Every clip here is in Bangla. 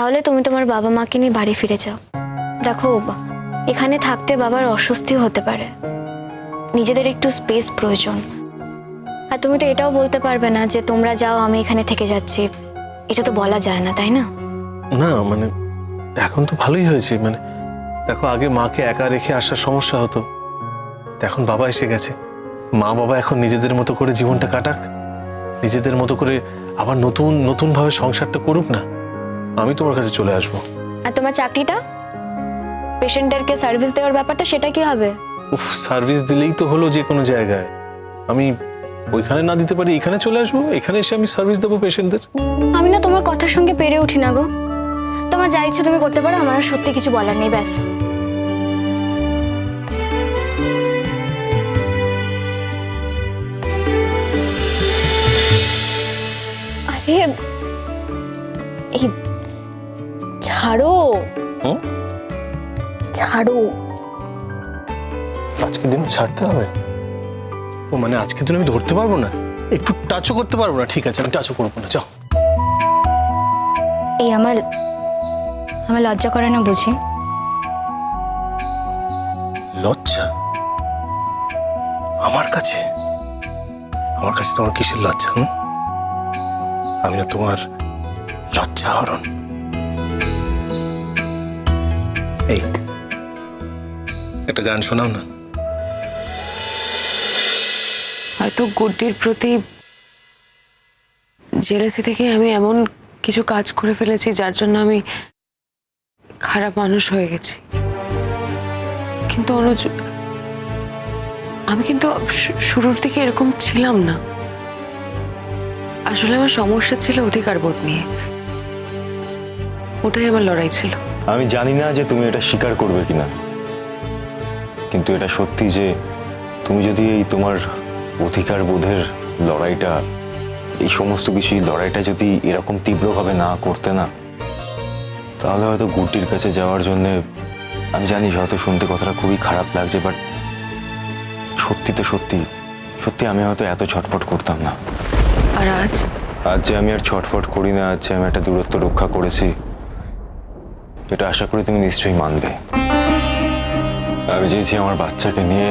তাহলে তুমি তোমার বাবা মাকে নিয়ে বাড়ি ফিরে যাও। দেখো এখানে থাকতে বাবার অস্বস্তি হতে পারে। নিজেদের একটু স্পেস প্রয়োজন। আর তুমি তো এটাও বলতে পারবে না যে তোমরা যাও, আমি এখানে থেকে যাচ্ছি। এটা তো বলা যায় না, তাই না? না মানে এখন তো ভালোই হয়েছে মানে দেখো আগে মাকে একা রেখে আসার সমস্যা হতো। এখন বাবা এসে গেছে। মা বাবা এখন নিজেদের মতো করে জীবনটা কাটাক। নিজেদের মতো করে আবার নতুন নতুন ভাবে সংসারটা করুক না। আমি তোমার কাছে চলে আসব। আর তোমার চাকরিটা? পেশেন্টদেরকে সার্ভিস দেওয়ার ব্যাপারটা সেটা কি হবে? উফ সার্ভিস দিলেই তো হলো যে কোনো জায়গায়। আমি ওইখানে না দিতে পারি এখানে চলে আসব এখানে এসে আমি সার্ভিস দেবো পেশেন্টদের। আমি না তোমার কথার সঙ্গে পেরে উঠি না গো। তোমার যা ইচ্ছে তুমি করতে পারো আমার সত্যি কিছু বলার নেই ব্যাস। আরে এই ছাড়ো। হুম? ছাড়ো। আজকের দিন ছাড়তে হবে। ও মানে আজকের দিন আমি ধরতে পারব না? একটু টাচও করতে পারব না? ঠিক আছে আমি টাচও করব না। যাও। এই আমার আমার লজ্জা করে না বুঝি? লজ্জা? আমার কাছে? আমার কাছে তোমার কিসের লজ্জা আমি না তোমার লজ্জা হরণ এই, একটা গান শোনাও না। হয়তো গুড্ডির প্রতি জেলেসি থেকে আমি এমন কিছু কাজ করে ফেলেছি যার জন্য আমি খারাপ মানুষ হয়ে গেছি। কিন্তু অনুজ, আমি কিন্তু শুরুর দিকে এরকম ছিলাম না। আসলে আমার সমস্যা ছিল অধিকার বোধ নিয়ে। ওটাই আমার লড়াই ছিল। আমি জানি না যে তুমি এটা স্বীকার করবে কিনা। কিন্তু এটা সত্যি যে তুমি যদি এই তোমার অধিকার বোধের লড়াইটা এই সমস্ত কিছু লড়াইটা যদি এরকম তীব্রভাবে না করতে না তাহলে হয়তো গুটির কাছে যাওয়ার জন্য আমি জানি হয়তো শুনতে কথাটা খুবই খারাপ লাগছে বাট সত্যি তো সত্যি সত্যি আমি হয়তো এত ছটফট করতাম না। আর আজ? আজ যে আমি আর ছটফট করি না আজ যে আমি একটা দূরত্ব রক্ষা করেছি এটা আশা করি তুমি নিশ্চয়ই মানবে। আমি চেয়েছি আমার বাচ্চাকে নিয়ে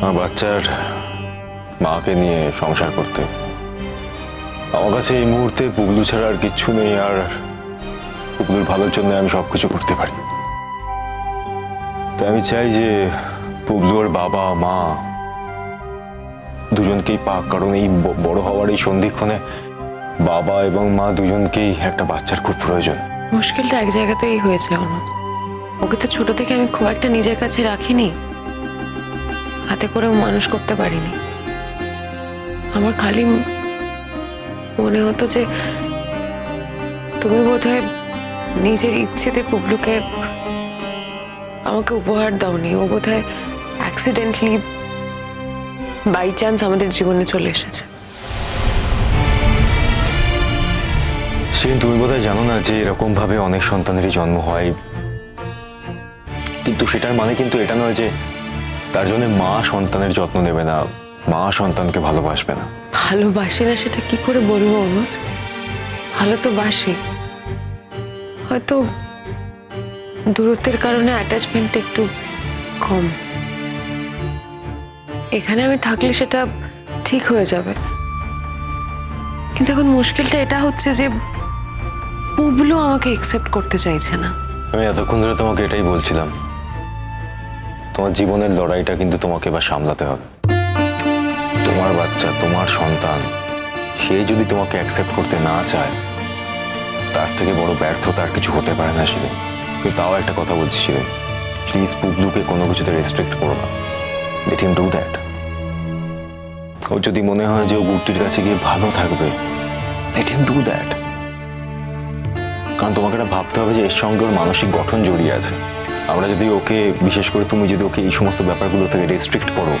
আমার বাচ্চার মাকে নিয়ে সংসার করতে। আমার কাছে এই মুহূর্তে পুগলু ছাড়া আর কিচ্ছু নেই, আর পুগলুর ভালোর জন্য আমি সবকিছু করতে পারি। তাই আমি চাই যে পুগলু ওর বাবা, মা দুজনকেই পাক, কারণ এই বড় হওয়ার এই সন্ধিক্ষণে বাবা এবং মা দুজনকেই একটা বাচ্চার খুব প্রয়োজন। মুশকিলটা এক জায়গাতেই হয়েছে অনুজ ওকে তো ছোট থেকে আমি খুব একটা নিজের কাছে রাখিনি। হাতে করেও মানুষ করতে পারিনি। আমার খালি মনে হতো যে তুমি বোধহয় নিজের ইচ্ছেতে পুবলুকে আমাকে উপহার দাওনি। ও বোধহয় অ্যাক্সিডেন্টলি বাই চান্স আমাদের জীবনে চলে এসেছে। সেদিন তুমি বোধহয় জানো না যে এরকম ভাবে অনেক সন্তানেরই জন্ম হয়। কিন্তু সেটার মানে কিন্তু এটা নয় যে তার জন্য মা সন্তানের যত্ন নেবে না, মা সন্তানকে ভালোবাসবে না। ভালোবাসি না সেটা কি করে বলব অনুজ ভালো তো বাসি। হয়তো দূরত্বের কারণে অ্যাটাচমেন্ট একটু কম। এখানে আমি থাকলে সেটা ঠিক হয়ে যাবে। কিন্তু এখন মুশকিলটা এটা হচ্ছে যে পুবলু আমাকে একসেপ্ট করতে চাইছে না। আমি এতক্ষণ ধরে তোমাকে এটাই বলছিলাম। তোমার জীবনের লড়াইটা কিন্তু তোমাকে এবার সামলাতে হবে। তোমার বাচ্চা, তোমার সন্তান, সে যদি তোমাকে অ্যাকসেপ্ট করতে না চায়, তার থেকে বড় ব্যর্থতা আর কিছু হতে পারে না শিরিন কিন্তু তাও একটা কথা বলছি শিরিন প্লিজ পুবলুকে কোনো কিছুতে রেস্ট্রিক্ট করো না। লেট হিম ডু দ্যাট ওর যদি মনে হয় যে ও গুটির কাছে গিয়ে ভালো থাকবে লেট হিম ডু দ্যাট কারণ তোমাকে এটা ভাবতে হবে যে এর সঙ্গে ওর মানসিক গঠন জড়িয়ে আছে। আমরা যদি ওকে বিশেষ করে তুমি যদি ওকে এই সমস্ত ব্যাপারগুলো থেকে রেস্ট্রিক্ট করো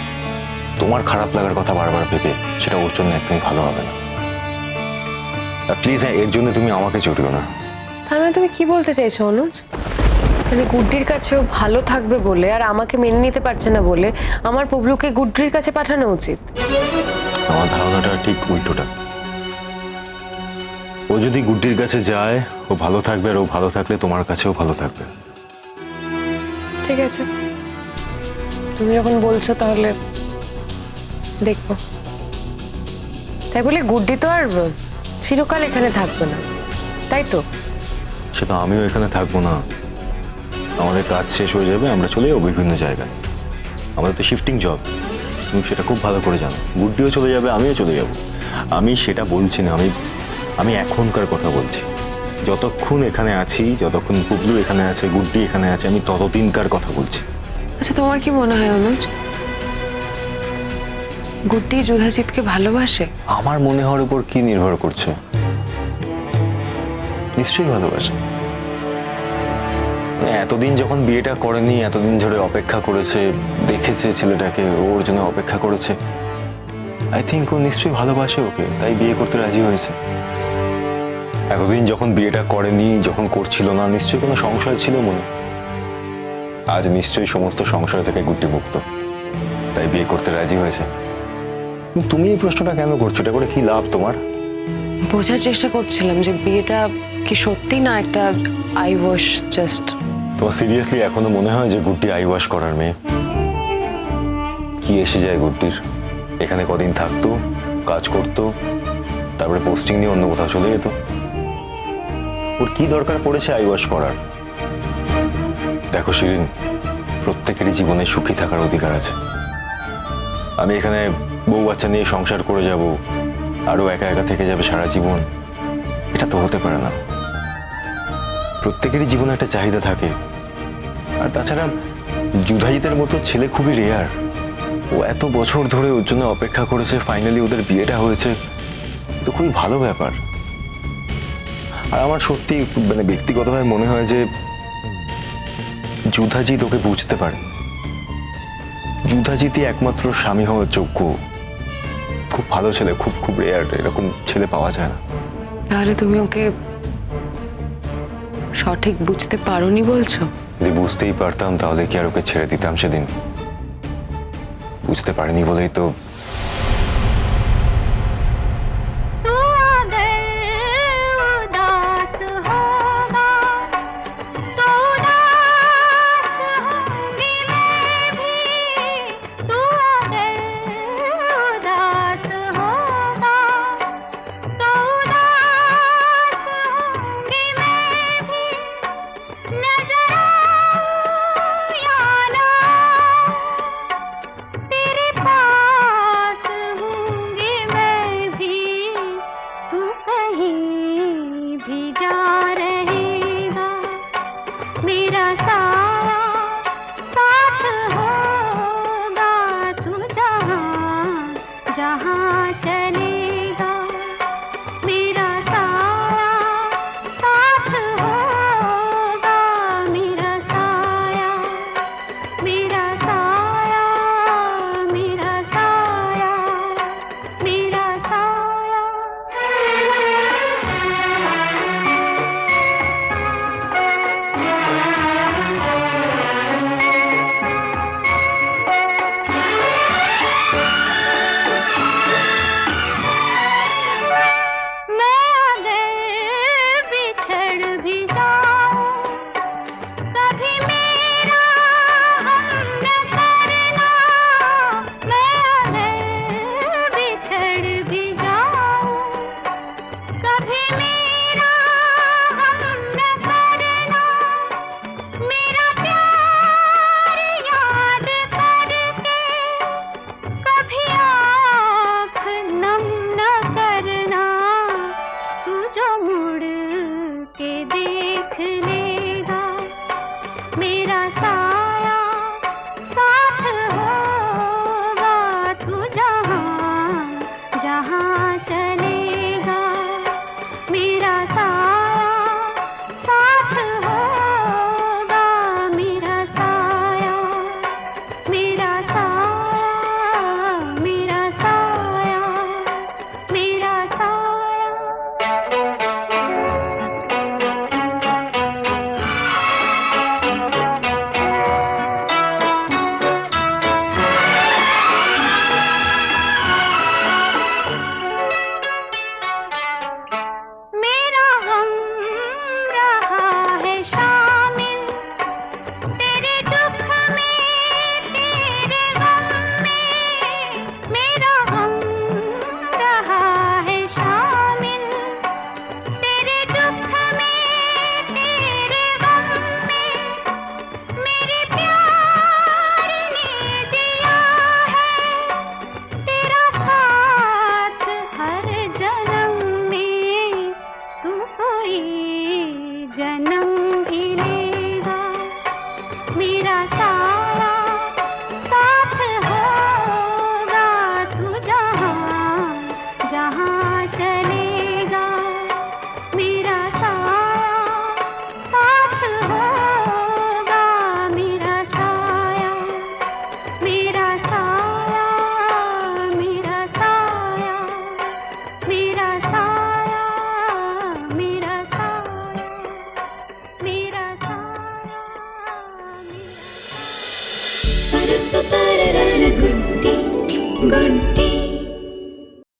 তোমার খারাপ লাগার কথা বারবার ভেবে সেটা ওর জন্য একদমই ভালো হবে না। প্লিজ হ্যাঁ এর জন্য তুমি আমাকে জড়িও না। তার মানে তুমি কি বলতে চাইছো অনুজ? মানে গুড্ডির কাছেও ভালো থাকবে বলে আর আমাকে মেনে নিতে পারছে না বলে আমার পুবলুকে গুড্ডির কাছে পাঠানো উচিত। আমার ধারণাটা ঠিক উল্টোটা। ও যদি গুড্ডির কাছে যায় ও ভালো থাকবে আর ও ভালো থাকলে তোমার কাছেও ভালো থাকবে। ঠিক আছে। তুমি যখন বলছো তাহলে দেখব। তাই বলে গুড্ডি তো আর চিরকাল এখানে থাকবে না। তাই তো? সেটা আমিও এখানে থাকব না। আমাদের কাজ শেষ হয়ে যাবে আমরা চলে যাব বিভিন্ন জায়গায়। আমাদের তো শিফটিং জব তুমি সেটা খুব ভালো করে জানো। গুড্ডিও চলে যাবে আমিও চলে যাব। আমি সেটা বলছি না আমি আমি এখনকার কথা বলছি। যতক্ষণ এখানে আছি যতক্ষণ পুবলু এখানে আছে গুড্ডি এখানে আছে আমি ততদিনকার কথা বলছি। আচ্ছা তোমার কি মনে হয় অনুজ? গুড্ডি যুধাজিৎকে ভালোবাসে? আমার মনে হওয়ার উপর কি নির্ভর করছে? নিশ্চয়ই ভালোবাসে। এতদিন যখন বিয়েটা করেনি এতদিন ধরে অপেক্ষা করেছে দেখেছে ছেলেটাকে ওর জন্য অপেক্ষা করেছে। আই থিঙ্ক ও নিশ্চয়ই ভালোবাসে ওকে তাই বিয়ে করতে রাজি হয়েছে। এতদিন যখন বিয়েটা করেনি যখন করছিল না নিশ্চয়ই কোনো সংশয় ছিল মনে। আজ নিশ্চয়ই সমস্ত সংশয় থেকে গুটি মুক্ত তাই বিয়ে করতে রাজি হয়েছে। তুমি এই প্রশ্নটা কেন করছ? এটা করে কি লাভ তোমার? বোঝার চেষ্টা করছিলাম যে বিয়েটা কি সত্যি না একটা আই ওয়াশ জাস্ট। তোমার সিরিয়াসলি এখনও মনে হয় যে গুড্ডি আই ওয়াশ করার মেয়ে? কি এসে যায় গুড্ডির? এখানে কদিন থাকতো কাজ করতো তারপরে পোস্টিং নিয়ে অন্য কোথাও চলে যেত। ওর কি দরকার পড়েছে আই ওয়াশ করার? দেখো শিরিন, প্রত্যেকেরই জীবনে সুখী থাকার অধিকার আছে। আমি এখানে বউ বাচ্চা নিয়ে সংসার করে যাব, আরও একা একা থেকে যাবে সারা জীবন, এটা তো হতে পারে না। প্রত্যেকেরই জীবনে একটা চাহিদা থাকে। আর তাছাড়া যুধাজিতের মতো ছেলে খুবই রেয়ার ও এত বছর ধরে ওর জন্য অপেক্ষা করেছে ফাইনালি ওদের বিয়েটা হয়েছে। তো খুবই ভালো ব্যাপার। আর আমার সত্যি মানে ব্যক্তিগতভাবে মনে হয় যে যুধাজিৎ ওকে বুঝতে পারে। যুধাজিৎই একমাত্র স্বামী হওয়ার যোগ্য। খুব ভালো ছেলে খুব খুব রেয়ার এরকম ছেলে পাওয়া যায় না। তাহলে তুমি ওকে সঠিক বুঝতে পারোনি বলছো? যদি বুঝতেই পারতাম তাহলে কি আর ওকে ছেড়ে দিতাম সেদিন? বুঝতে পারিনি বলেই তো